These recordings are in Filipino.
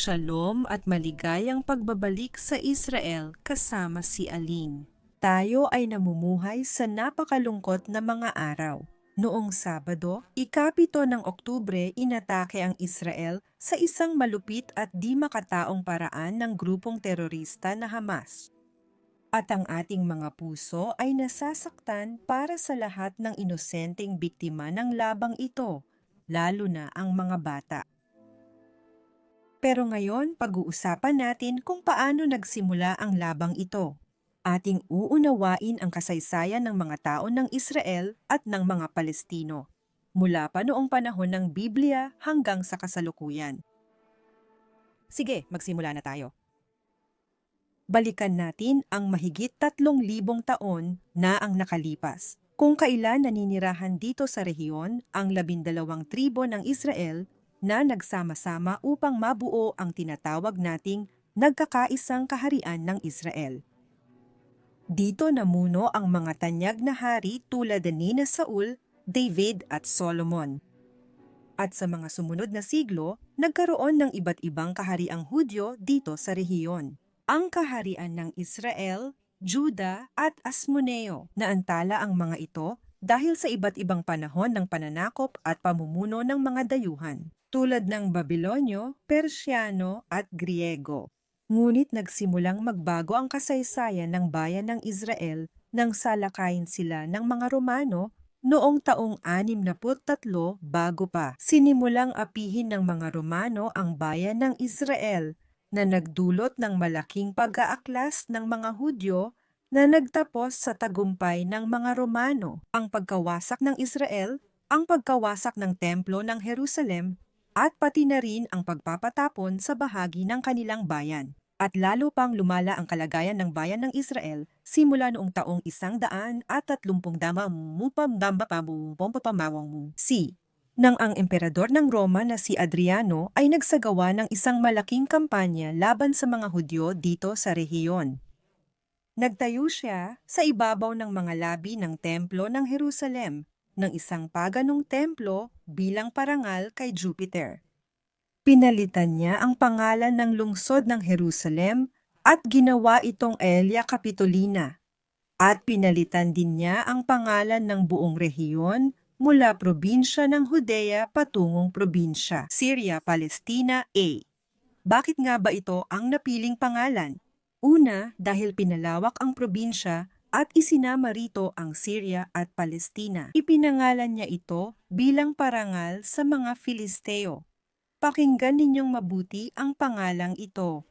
Shalom at maligayang pagbabalik sa Israel kasama si Aling. Tayo ay namumuhay sa napakalungkot na mga araw. Noong Sabado, ikapito ng Oktubre, inatake ang Israel sa isang malupit at di makataong paraan ng grupong terorista na Hamas. At ang ating mga puso ay nasasaktan para sa lahat ng inosenteng biktima ng labang ito, lalo na ang mga bata. Pero ngayon, pag-uusapan natin kung paano nagsimula ang labang ito. Ating uunawain ang kasaysayan ng mga tao ng Israel at ng mga Palestino, mula pa noong panahon ng Biblia hanggang sa kasalukuyan. Sige, magsimula na tayo. Balikan natin ang mahigit tatlong libong taon na ang nakalipas. Kung kailan naninirahan dito sa rehiyon ang labindalawang tribo ng Israel na nagsama-sama upang mabuo ang tinatawag nating nagkakaisang kaharian ng Israel. Dito namuno ang mga tanyag na hari tulad ni na Saul, David at Solomon. At sa mga sumunod na siglo, nagkaroon ng iba't ibang kahariang Hudyo dito sa rehiyon. Ang kaharian ng Israel, Juda at Asmoneo. Naantala ang mga ito dahil sa iba't ibang panahon ng pananakop at pamumuno ng mga dayuhan, tulad ng Babilonyo, Persiano at Griego. Ngunit nagsimulang magbago ang kasaysayan ng bayan ng Israel nang salakayin sila ng mga Romano noong taong 63 bago pa. Sinimulang apihin ng mga Romano ang bayan ng Israel na nagdulot ng malaking pag-aaklas ng mga Hudyo na nagtapos sa tagumpay ng mga Romano, ang pagkawasak ng Israel, ang pagkawasak ng templo ng Jerusalem, at pati na rin ang pagpapatapon sa bahagi ng kanilang bayan. At lalo pang lumala ang kalagayan ng bayan ng Israel simula noong taong isang daan at tatlumpong dama mupam pamupompapamawang si nang ang emperador ng Roma na si Adriano ay nagsagawa ng isang malaking kampanya laban sa mga Hudyo dito sa rehiyon. Nagtayo siya sa ibabaw ng mga labi ng templo ng Jerusalem ng isang paganong templo bilang parangal kay Jupiter. Pinalitan niya ang pangalan ng lungsod ng Jerusalem at ginawa itong Elia Capitolina. At pinalitan din niya ang pangalan ng buong rehiyon mula probinsya ng Judea patungong probinsya, Syria, Palestina, A. Bakit nga ba ito ang napiling pangalan? Una, dahil pinalawak ang probinsya at isinama rito ang Syria at Palestina. Ipinangalan niya ito bilang parangal sa mga Filisteo. Pakinggan ninyong mabuti ang pangalang ito.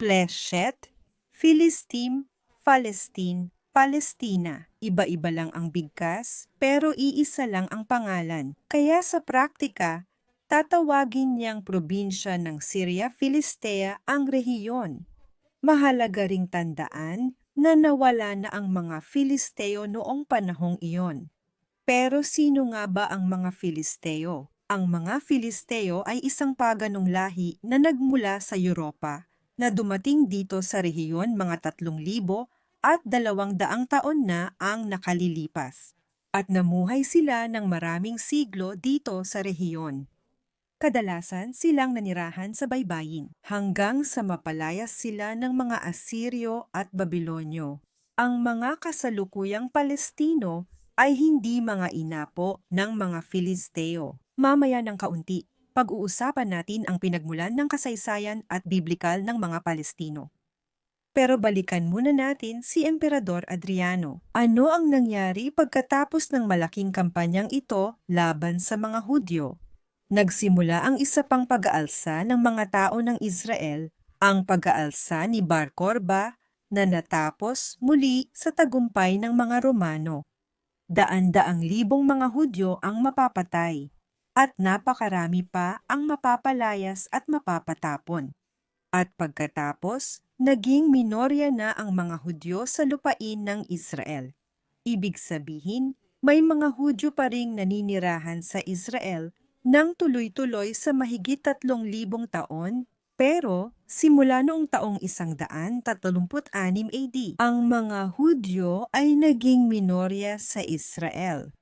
Pleshet, Filistim, Palestine, Palestina. Iba-iba lang ang bigkas, pero iisa lang ang pangalan. Kaya sa praktika, tatawagin niyang probinsya ng Syria Filistea ang rehiyon. Mahalaga ring tandaan na nawala na ang mga Filisteo noong panahong iyon. Pero sino nga ba ang mga Filisteo? Ang mga Filisteo ay isang paganong lahi na nagmula sa Europa na dumating dito sa rehiyon mga tatlong libo at dalawang daang taon na ang nakalilipas. At namuhay sila ng maraming siglo dito sa rehiyon. Kadalasan silang nanirahan sa baybayin hanggang sa mapalayas sila ng mga Asiryo at Babilonyo. Ang mga kasalukuyang Palestino ay hindi mga inapo ng mga Filisteo. Mamaya ng kaunti, pag-uusapan natin ang pinagmulan ng kasaysayan at biblikal ng mga Palestino. Pero balikan muna natin si Emperador Adriano. Ano ang nangyari pagkatapos ng malaking kampanyang ito laban sa mga Hudyo? Nagsimula ang isa pang pag-aalsa ng mga tao ng Israel, ang pag-aalsa ni Bar Korba na natapos muli sa tagumpay ng mga Romano. Daan-daang libong mga Hudyo ang mapapatay at napakarami pa ang mapapalayas at mapapatapon. At pagkatapos, naging minorya na ang mga Hudyo sa lupain ng Israel. Ibig sabihin, may mga Hudyo pa ring naninirahan sa Israel nang tuloy-tuloy sa mahigit tatlong libong taon, pero simula noong taong isang daan tatlumpu't-anim AD, ang mga Hudyo ay naging minorya sa Israel.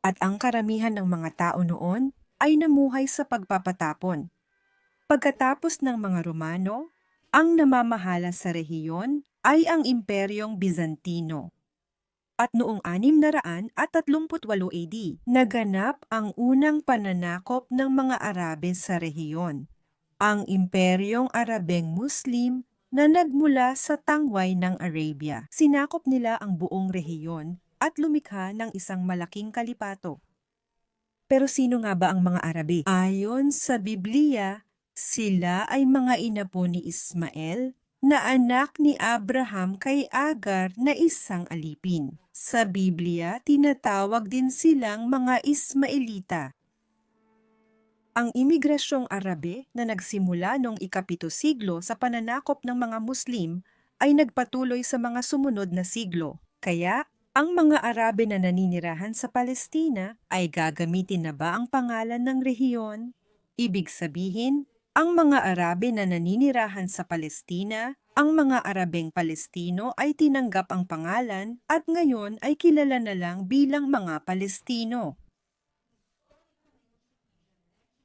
At ang karamihan ng mga tao noon ay namuhay sa pagpapatapon. Pagkatapos ng mga Romano, ang namamahala sa rehiyon ay ang Imperyong Bizantino. At noong 638 AD, naganap ang unang pananakop ng mga Arabe sa rehiyon, ang Imperyong Arabeng Muslim na nagmula sa tangway ng Arabia. Sinakop nila ang buong rehiyon at lumikha ng isang malaking kalipato. Pero sino nga ba ang mga Arabe? Ayon sa Biblia, sila ay mga inapo ni Ismael na anak ni Abraham kay Agar na isang alipin. Sa Biblia, tinatawag din silang mga Ismaelita. Ang imigrasyong Arabe na nagsimula noong ikapito siglo sa pananakop ng mga Muslim ay nagpatuloy sa mga sumunod na siglo. Kaya, ang mga Arabe na naninirahan sa Palestina ay gagamitin na ba ang pangalan ng rehiyon? Ibig sabihin, ang mga Arabe na naninirahan sa Palestina, ang mga Arabeng Palestino ay tinanggap ang pangalan at ngayon ay kilala na lang bilang mga Palestino.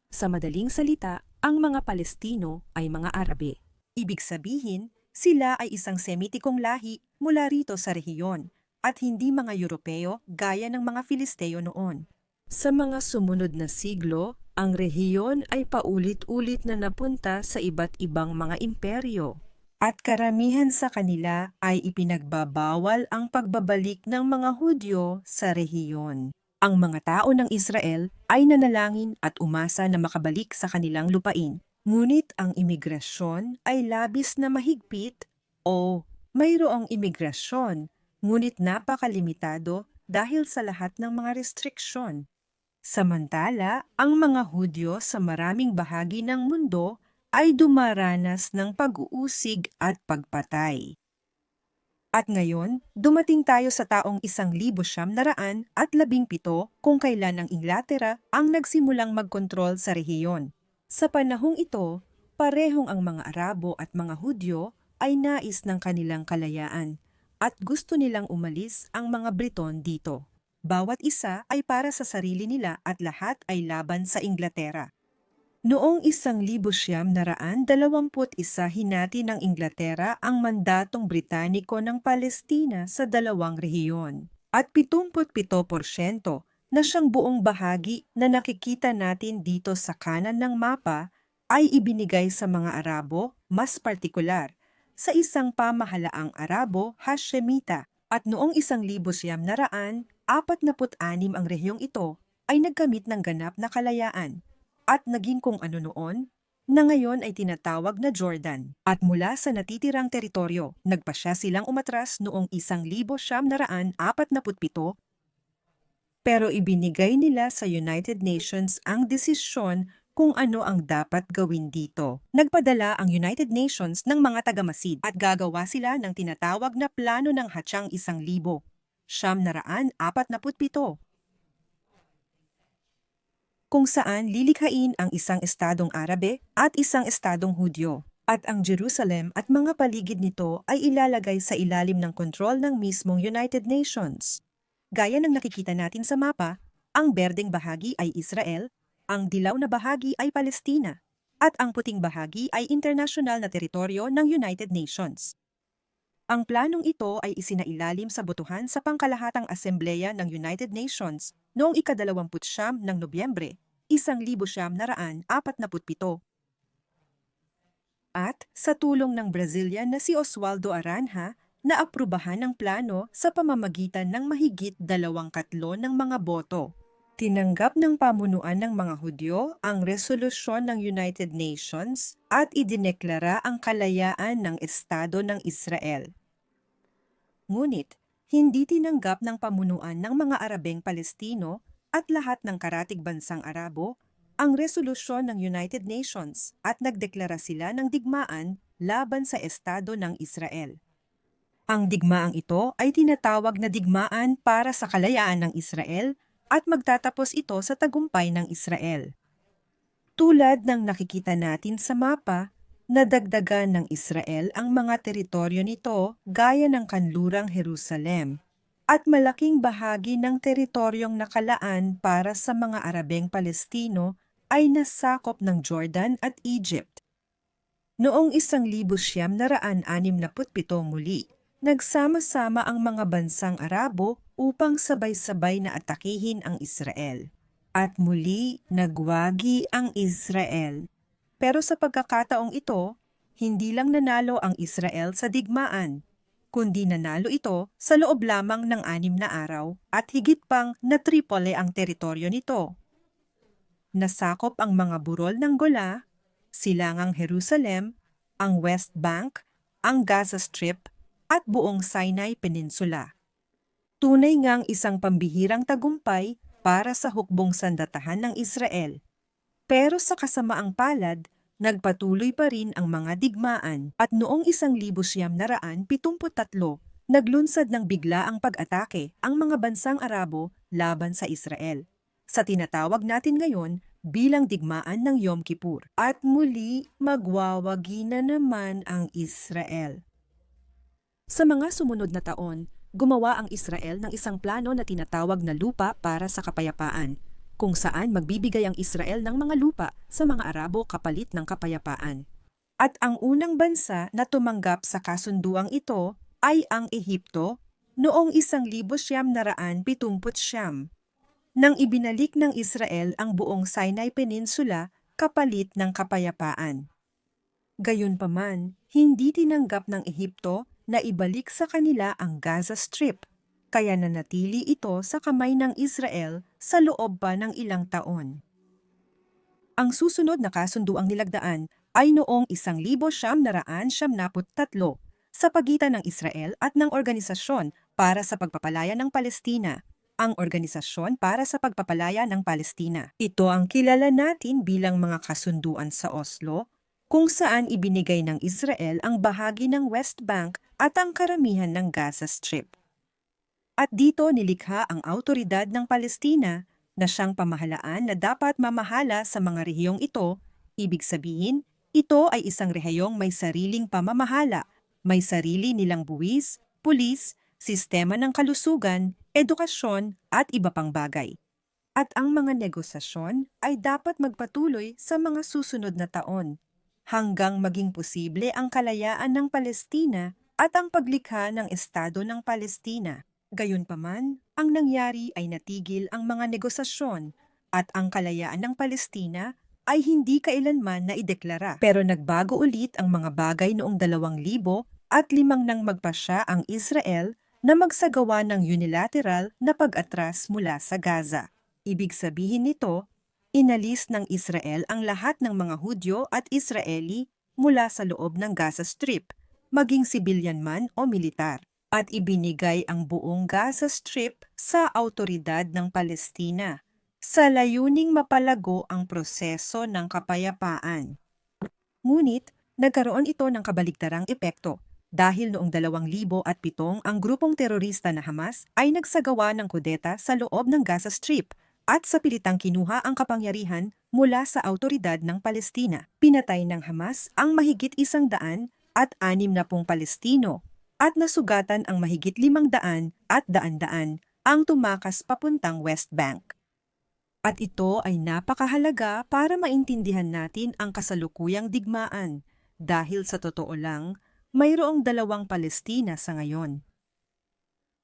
Sa madaling salita, ang mga Palestino ay mga Arabe. Ibig sabihin, sila ay isang Semitikong lahi mula rito sa rehiyon at hindi mga Europeo gaya ng mga Filisteo noon. Sa mga sumunod na siglo, ang rehiyon ay paulit-ulit na napunta sa iba't ibang mga imperyo. At karamihan sa kanila ay ipinagbabawal ang pagbabalik ng mga Hudyo sa rehiyon. Ang mga tao ng Israel ay nanalangin at umasa na makabalik sa kanilang lupain. Ngunit ang imigrasyon ay labis na mahigpit o mayroong imigrasyon, ngunit napakalimitado dahil sa lahat ng mga restriksyon. Samantala, ang mga Hudyo sa maraming bahagi ng mundo ay dumaranas ng pag-uusig at pagpatay. At ngayon, dumating tayo sa taong isang libo siyam na raan at labing pito kung kailan ang Inglaterra ang nagsimulang magkontrol sa rehiyon. Sa panahong ito, parehong ang mga Arabo at mga Hudyo ay nais ng kanilang kalayaan at gusto nilang umalis ang mga Briton dito. Bawat isa ay para sa sarili nila at lahat ay laban sa Inglaterra. Noong isang libo siyam na raan dalawamput isa hinati ng Inglaterra ang mandatong Britaniko ng Palestina sa dalawang rehiyon. At 77% na siyang buong bahagi na nakikita natin dito sa kanan ng mapa ay ibinigay sa mga Arabo, mas partikular, sa isang pamahalaang Arabo, Hashemita. At noong isang libo siyam na raan, 46 ang rehiyong ito ay nagkamit ng ganap na kalayaan at naging kung ano noon, na ngayon ay tinatawag na Jordan. At mula sa natitirang teritoryo, nagpasya silang umatras noong isang libo siyam na raan apat na putpito, pero ibinigay nila sa United Nations ang desisyon kung ano ang dapat gawin dito. Nagpadala ang United Nations ng mga tagamasid at gagawa sila ng tinatawag na plano ng Hatsyang Isang Libo, siyam na raan apat na kung saan lilikhain ang isang estadong Arabe at isang estadong Hudyo. At ang Jerusalem at mga paligid nito ay ilalagay sa ilalim ng kontrol ng mismong United Nations. Gaya ng nakikita natin sa mapa, ang berdeng bahagi ay Israel, ang dilaw na bahagi ay Palestina, at ang puting bahagi ay international na teritoryo ng United Nations. Ang planong ito ay isinailalim sa botohan sa pangkalahatang asembleya ng United Nations noong ikadalawamputsyam ng Nobyembre, isang libo siyam na raan apat na putpito. At sa tulong ng Brazilian na si Oswaldo Aranja, naaprubahan ang plano sa pamamagitan ng mahigit dalawang katlo ng mga boto. Tinanggap ng pamunuan ng mga Hudyo ang resolusyon ng United Nations at idineklara ang kalayaan ng Estado ng Israel. Ngunit, hindi tinanggap ng pamunuan ng mga Arabeng Palestino at lahat ng karatig bansang Arabo ang resolusyon ng United Nations at nagdeklara sila ng digmaan laban sa Estado ng Israel. Ang digmaang ito ay tinatawag na digmaan para sa kalayaan ng Israel at magtatapos ito sa tagumpay ng Israel. Tulad ng nakikita natin sa mapa, nadagdagan ng Israel ang mga teritoryo nito gaya ng kanlurang Jerusalem at malaking bahagi ng teritoryong nakalaan para sa mga Arabeng Palestino ay nasakop ng Jordan at Egypt. Noong isang libo siyam na raan anim na muli, nagsama-sama ang mga bansang Arabo upang sabay-sabay na atakihin ang Israel. At muli nagwagi ang Israel. Pero sa pagkakataong ito, hindi lang nanalo ang Israel sa digmaan, kundi nanalo ito sa loob lamang ng anim na araw at higit pang na triple ang teritoryo nito. Nasakop ang mga burol ng Gola, silangang Jerusalem, ang West Bank, ang Gaza Strip, at buong Sinai Peninsula. Tunay ngang isang pambihirang tagumpay para sa hukbong sandatahan ng Israel. Pero sa kasamaang palad, nagpatuloy pa rin ang mga digmaan at noong isang libo siyam na raan pitumputatlo, naglunsad ng bigla ang pag-atake ang mga bansang Arabo laban sa Israel. Sa tinatawag natin ngayon bilang digmaan ng Yom Kippur. At muli magwawagi na naman ang Israel. Sa mga sumunod na taon, gumawa ang Israel ng isang plano na tinatawag na lupa para sa kapayapaan kung saan magbibigay ang Israel ng mga lupa sa mga Arabo kapalit ng kapayapaan. At ang unang bansa na tumanggap sa kasunduang ito ay ang Ehipto noong isang libo siyam na raan pitumput siyam. Nang ibinalik ng Israel ang buong Sinai Peninsula kapalit ng kapayapaan. Gayunpaman, hindi tinanggap ng Ehipto na ibalik sa kanila ang Gaza Strip kaya nanatili ito sa kamay ng Israel sa loob pa ng ilang taon. Ang susunod na kasunduang nilagdaan ay noong 1973 sa pagitan ng Israel at ng Organisasyon para sa Pagpapalaya ng Palestina, ang Organisasyon para sa Pagpapalaya ng Palestina. Ito ang kilala natin bilang mga kasunduan sa Oslo, kung saan ibinigay ng Israel ang bahagi ng West Bank at ang karamihan ng Gaza Strip. At dito nilikha ang autoridad ng Palestina na siyang pamahalaan na dapat mamahala sa mga rehiyong ito, ibig sabihin, ito ay isang rehiyong may sariling pamamahala, may sarili nilang buwis, pulis, sistema ng kalusugan, edukasyon at iba pang bagay. At ang mga negosasyon ay dapat magpatuloy sa mga susunod na taon hanggang maging posible ang kalayaan ng Palestina at ang paglikha ng Estado ng Palestina. Gayunpaman, ang nangyari ay natigil ang mga negosasyon at ang kalayaan ng Palestina ay hindi kailanman na ideklara. Pero nagbago ulit ang mga bagay noong 2000 at limang nang magpasya ang Israel na magsagawa ng unilateral na pag-atras mula sa Gaza. Ibig sabihin nito, inalis ng Israel ang lahat ng mga Hudyo at Israeli mula sa loob ng Gaza Strip, maging sibilyan man o militar at ibinigay ang buong Gaza Strip sa autoridad ng Palestina sa layuning mapalago ang proseso ng kapayapaan. Ngunit, nagkaroon ito ng kabaligtarang epekto dahil noong 2007 ang grupong terorista na Hamas ay nagsagawa ng kudeta sa loob ng Gaza Strip at sa pilitang kinuha ang kapangyarihan mula sa autoridad ng Palestina. Pinatay ng Hamas ang mahigit isang daan at anim na pong Palestino at nasugatan ang mahigit limang daan at daan-daan ang tumakas papuntang West Bank. At ito ay napakahalaga para maintindihan natin ang kasalukuyang digmaan dahil sa totoo lang, mayroong dalawang Palestina sa ngayon.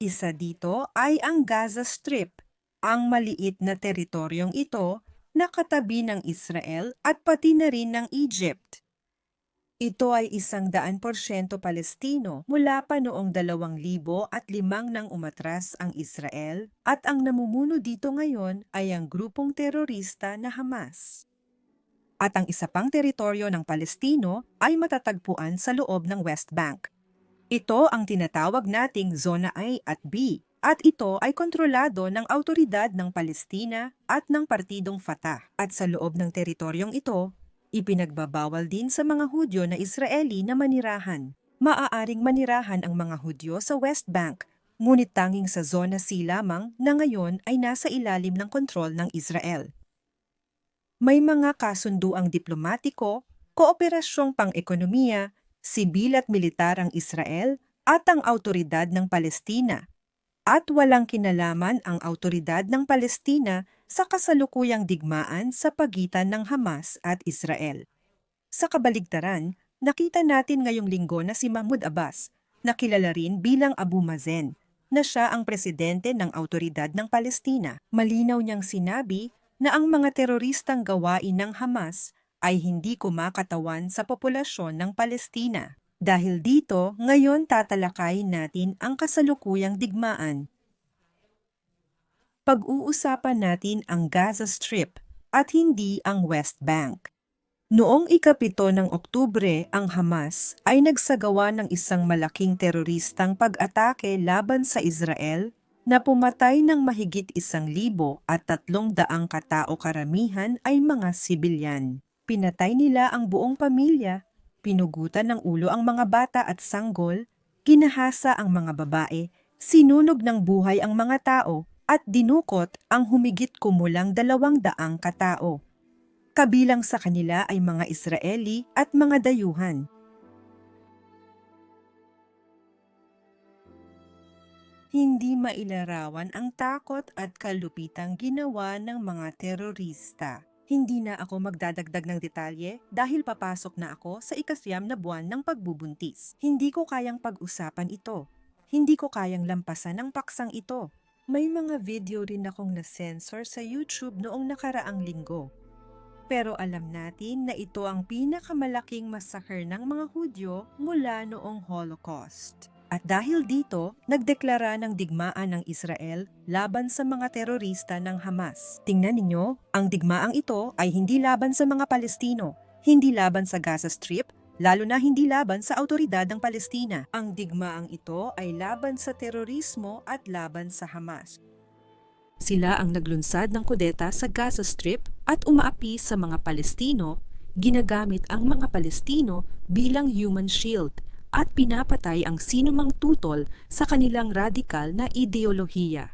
Isa dito ay ang Gaza Strip, ang maliit na teritoryong ito na katabi ng Israel at pati na rin ng Egypt. Ito ay isang daan porsyento Palestino mula pa noong dalawang libo at limang nang umatras ang Israel at ang namumuno dito ngayon ay ang grupong terorista na Hamas. At ang isa pang teritoryo ng Palestino ay matatagpuan sa loob ng West Bank. Ito ang tinatawag nating Zona A at B at ito ay kontrolado ng autoridad ng Palestina at ng partidong Fatah. At sa loob ng teritoryong ito Ipinagbabawal din sa mga Hudyo na Israeli na manirahan. Maaaring manirahan ang mga Hudyo sa West Bank, ngunit tanging sa Zona C lamang na ngayon ay nasa ilalim ng kontrol ng Israel. May mga kasunduang diplomatiko, kooperasyong pang-ekonomiya, sibil at militar ang Israel at ang autoridad ng Palestina at walang kinalaman ang autoridad ng Palestina sa kasalukuyang digmaan sa pagitan ng Hamas at Israel. Sa kabaligtaran, Nakita natin ngayong linggo na si Mahmoud Abbas, na kilala rin bilang Abu Mazen, na siya ang presidente ng autoridad ng Palestina. Malinaw niyang sinabi na ang mga teroristang gawain ng Hamas ay hindi kumakatawan sa populasyon ng Palestina. Dahil dito, ngayon tatalakayin natin ang kasalukuyang digmaan. Pag-uusapan natin ang Gaza Strip at hindi ang West Bank. Noong ikapito ng Oktubre, ang Hamas ay nagsagawa ng isang malaking teroristang pag-atake laban sa Israel na pumatay ng mahigit isang libo at tatlong daang katao karamihan ay mga sibilyan. Pinatay nila ang buong pamilya, pinugutan ng ulo ang mga bata at sanggol, ginahasa ang mga babae, sinunog ng buhay ang mga tao at dinukot ang humigit kumulang dalawang daang katao. Kabilang sa kanila ay mga Israeli at mga dayuhan. Hindi mailarawan ang takot at kalupitang ginawa ng mga terorista. Hindi na ako magdadagdag ng detalye dahil papasok na ako sa ikasyam na buwan ng pagbubuntis. Hindi ko kayang pag-usapan ito. Hindi ko kayang lampasan ang paksang ito. May mga video rin akong na-censor sa YouTube noong nakaraang linggo. Pero alam natin na ito ang pinakamalaking massacre ng mga Hudyo mula noong Holocaust. At dahil dito, nagdeklara ng digmaan ng Israel laban sa mga terorista ng Hamas. Tingnan ninyo, ang digmaang ito ay hindi laban sa mga Palestino, hindi laban sa Gaza Strip, lalo na hindi laban sa autoridad ng Palestina. Ang digmaang ito ay laban sa terorismo at laban sa Hamas. Sila ang naglunsad ng kudeta sa Gaza Strip at umaapi sa mga Palestino, ginagamit ang mga Palestino bilang human shield at pinapatay ang sinumang tutol sa kanilang radikal na ideolohiya.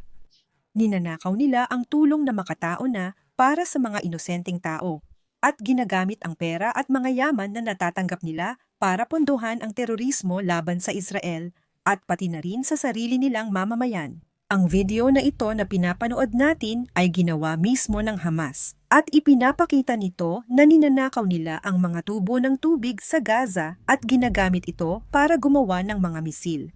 Ninanakaw nila ang tulong na makatao na para sa mga inosenteng tao at ginagamit ang pera at mga yaman na natatanggap nila para pondohan ang terorismo laban sa Israel at pati na rin sa sarili nilang mamamayan. Ang video na ito na pinapanood natin ay ginawa mismo ng Hamas at ipinapakita nito na ninanakaw nila ang mga tubo ng tubig sa Gaza at ginagamit ito para gumawa ng mga misil.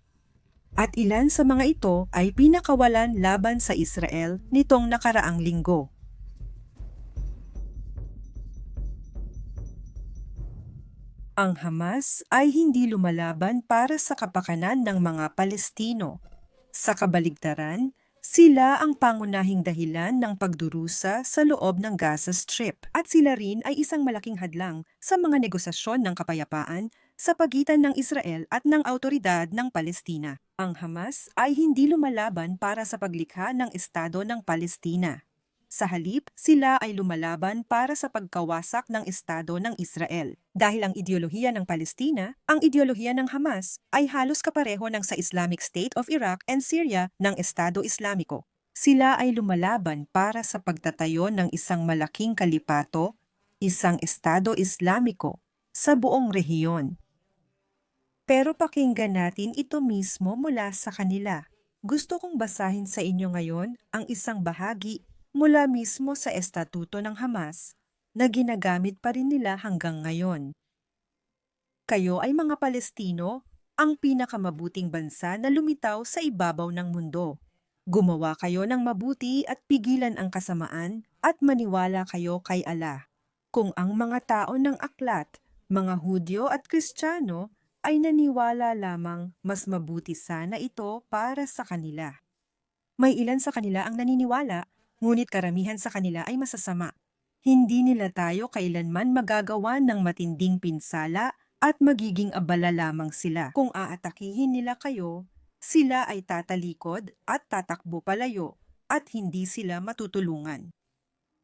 At ilan sa mga ito ay pinakawalan laban sa Israel nitong nakaraang linggo. Ang Hamas ay hindi lumalaban para sa kapakanan ng mga Palestino. Sa kabaligtaran, sila ang pangunahing dahilan ng pagdurusa sa loob ng Gaza Strip at sila rin ay isang malaking hadlang sa mga negosasyon ng kapayapaan sa pagitan ng Israel at ng autoridad ng Palestina. Ang Hamas ay hindi lumalaban para sa paglikha ng Estado ng Palestina. Sa halip, sila ay lumalaban para sa pagkawasak ng Estado ng Israel. Dahil ang ideolohiya ng Palestina, ang ideolohiya ng Hamas ay halos kapareho ng sa Islamic State of Iraq and Syria ng Estado Islamiko. Sila ay lumalaban para sa pagtatayo ng isang malaking kalipato, isang Estado Islamiko, sa buong rehiyon. Pero pakinggan natin ito mismo mula sa kanila. Gusto kong basahin sa inyo ngayon ang isang bahagi mula mismo sa estatuto ng Hamas na ginagamit pa rin nila hanggang ngayon. Kayo ay mga Palestino, ang pinakamabuting bansa na lumitaw sa ibabaw ng mundo. Gumawa kayo ng mabuti at pigilan ang kasamaan at maniwala kayo kay Allah. Kung ang mga tao ng aklat, mga Hudyo at Kristiyano ay naniwala lamang mas mabuti sana ito para sa kanila. May ilan sa kanila ang naniniwala ngunit karamihan sa kanila ay masasama. Hindi nila tayo kailanman magagawa ng matinding pinsala at magiging abala lamang sila. Kung aatakihin nila kayo, sila ay tatalikod at tatakbo palayo at hindi sila matutulungan.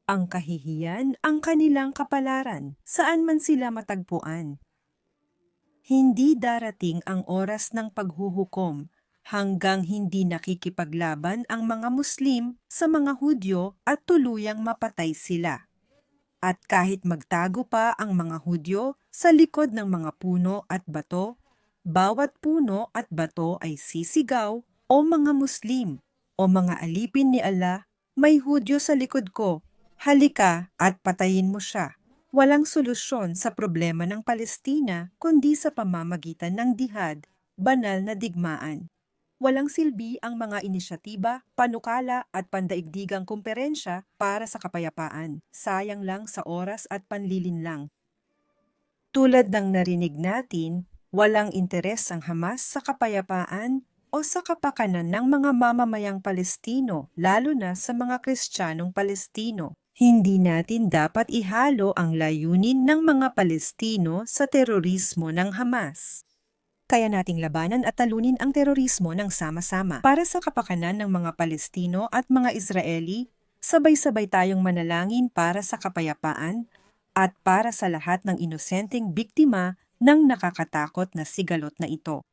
Ang kahihiyan ang kanilang kapalaran, saan man sila matagpuan. Hindi darating ang oras ng paghuhukom hanggang hindi nakikipaglaban ang mga Muslim sa mga Hudyo at tuluyang mapatay sila. At kahit magtago pa ang mga Hudyo sa likod ng mga puno at bato, bawat puno at bato ay sisigaw, O mga Muslim, o mga alipin ni Allah, may Hudyo sa likod ko, halika at patayin mo siya. Walang solusyon sa problema ng Palestina kundi sa pamamagitan ng dihad, banal na digmaan. Walang silbi ang mga inisyatiba, panukala at pandaigdigang kumperensya para sa kapayapaan. Sayang lang sa oras at panlilinlang. Tulad ng narinig natin, walang interes ang Hamas sa kapayapaan o sa kapakanan ng mga mamamayang Palestino, lalo na sa mga Kristiyanong Palestino. Hindi natin dapat ihalo ang layunin ng mga Palestino sa terorismo ng Hamas. Kaya nating labanan at talunin ang terorismo ng sama-sama. Para sa kapakanan ng mga Palestino at mga Israeli, sabay-sabay tayong manalangin para sa kapayapaan at para sa lahat ng inosenteng biktima ng nakakatakot na sigalot na ito.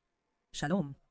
Shalom.